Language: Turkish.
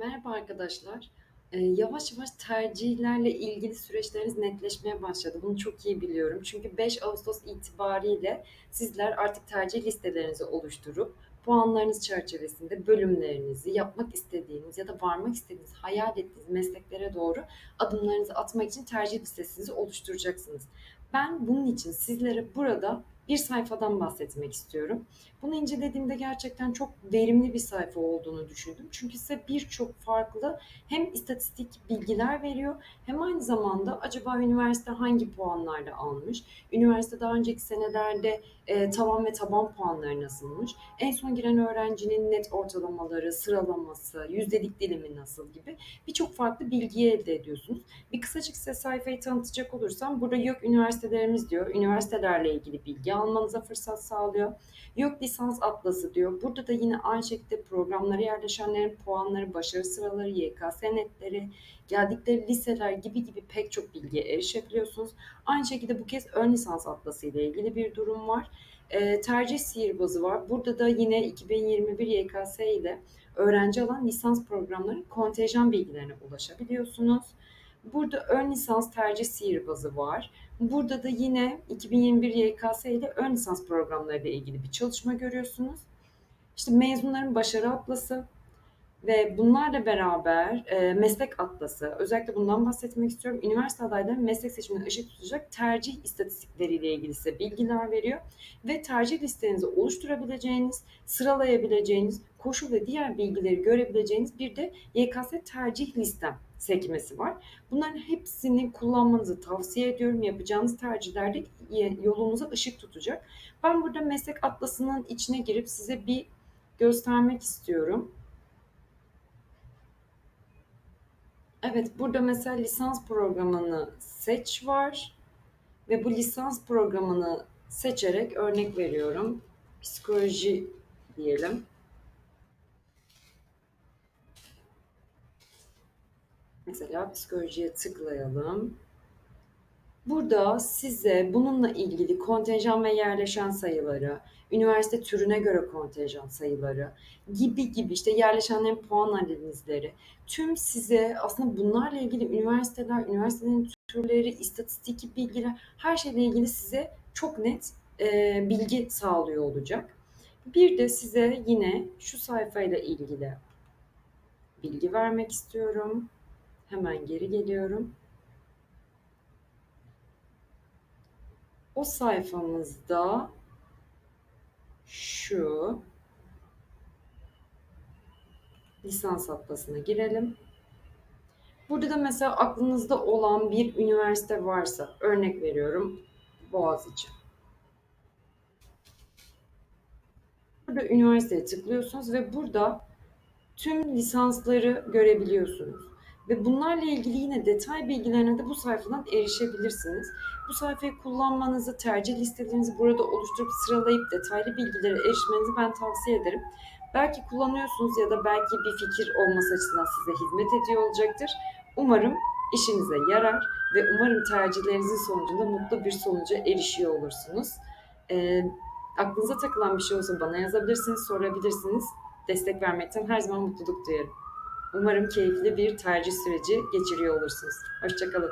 Merhaba arkadaşlar. Eee, yavaş yavaş tercihlerle ilgili süreçleriniz netleşmeye başladı. Bunu çok iyi biliyorum. Çünkü 5 Ağustos itibariyle sizler artık tercih listelerinizi oluşturup puanlarınız çerçevesinde bölümlerinizi, yapmak istediğiniz ya da varmak istediğiniz, hayal ettiğiniz mesleklere doğru adımlarınızı atmak için tercih listesinizi oluşturacaksınız. Ben bunun için sizlere burada bir sayfadan bahsetmek istiyorum. Bunu incelediğimde gerçekten çok verimli bir sayfa olduğunu düşündüm. Çünkü size birçok farklı hem istatistik bilgiler veriyor hem aynı zamanda acaba üniversite hangi puanlarda almış, üniversite daha önceki senelerde e, tavan ve taban puanları nasılmış, en son giren öğrencinin net ortalamaları, sıralaması, yüzdelik dilimi nasıl gibi birçok farklı bilgi elde ediyorsunuz. Bir kısacık size sayfayı tanıtacak olursam burada yok üniversitelerimiz diyor, üniversitelerle ilgili bilgi almanıza fırsat sağlıyor. Yok lisans atlası diyor. Burada da yine aynı şekilde programlara yerleşenlerin puanları, başarı sıraları, YKS netleri, geldikleri liseler gibi gibi pek çok bilgiye erişebiliyorsunuz. Aynı şekilde bu kez ön lisans atlası ile ilgili bir durum var. E, tercih sihirbazı var. Burada da yine 2021 YKS ile öğrenci alan lisans programlarının kontenjan bilgilerine ulaşabiliyorsunuz. Burada ön lisans tercih sihirbazı var. Burada da yine 2021 YKS ile ön lisans programları ile ilgili bir çalışma görüyorsunuz. İşte mezunların başarı atlası ve bunlarla beraber e, meslek atlası, özellikle bundan bahsetmek istiyorum. Üniversite adayları meslek seçimine ışık tutacak tercih istatistikleriyle ilgili size bilgiler veriyor. Ve tercih listenizi oluşturabileceğiniz, sıralayabileceğiniz, koşul ve diğer bilgileri görebileceğiniz bir de YKS tercih listem sekmesi var. Bunların hepsini kullanmanızı tavsiye ediyorum. Yapacağınız tercihlerde yolunuza ışık tutacak. Ben burada meslek atlasının içine girip size bir göstermek istiyorum. Evet, burada mesela lisans programını seç var ve bu lisans programını seçerek örnek veriyorum. Psikoloji diyelim. Mesela psikolojiye tıklayalım. Burada size bununla ilgili kontenjan ve yerleşen sayıları, üniversite türüne göre kontenjan sayıları gibi gibi işte yerleşenlerin puan analizleri tüm size aslında bunlarla ilgili üniversiteler, üniversitelerin türleri, istatistik bilgiler her şeyle ilgili size çok net e, bilgi sağlıyor olacak. Bir de size yine şu sayfayla ilgili bilgi vermek istiyorum. Hemen geri geliyorum. O sayfamızda şu lisans atlasına girelim. Burada da mesela aklınızda olan bir üniversite varsa, örnek veriyorum Boğaziçi. Burada üniversiteye tıklıyorsunuz ve burada tüm lisansları görebiliyorsunuz. Ve bunlarla ilgili yine detay bilgilerine de bu sayfadan erişebilirsiniz. Bu sayfayı kullanmanızı, tercih listelerinizi burada oluşturup sıralayıp detaylı bilgilere erişmenizi ben tavsiye ederim. Belki kullanıyorsunuz ya da belki bir fikir olması açısından size hizmet ediyor olacaktır. Umarım işinize yarar ve umarım tercihlerinizin sonucunda mutlu bir sonuca erişiyor olursunuz. E, aklınıza takılan bir şey olsa bana yazabilirsiniz, sorabilirsiniz. Destek vermekten her zaman mutluluk duyarım. Umarım keyifli bir tercih süreci geçiriyor olursunuz. Hoşçakalın.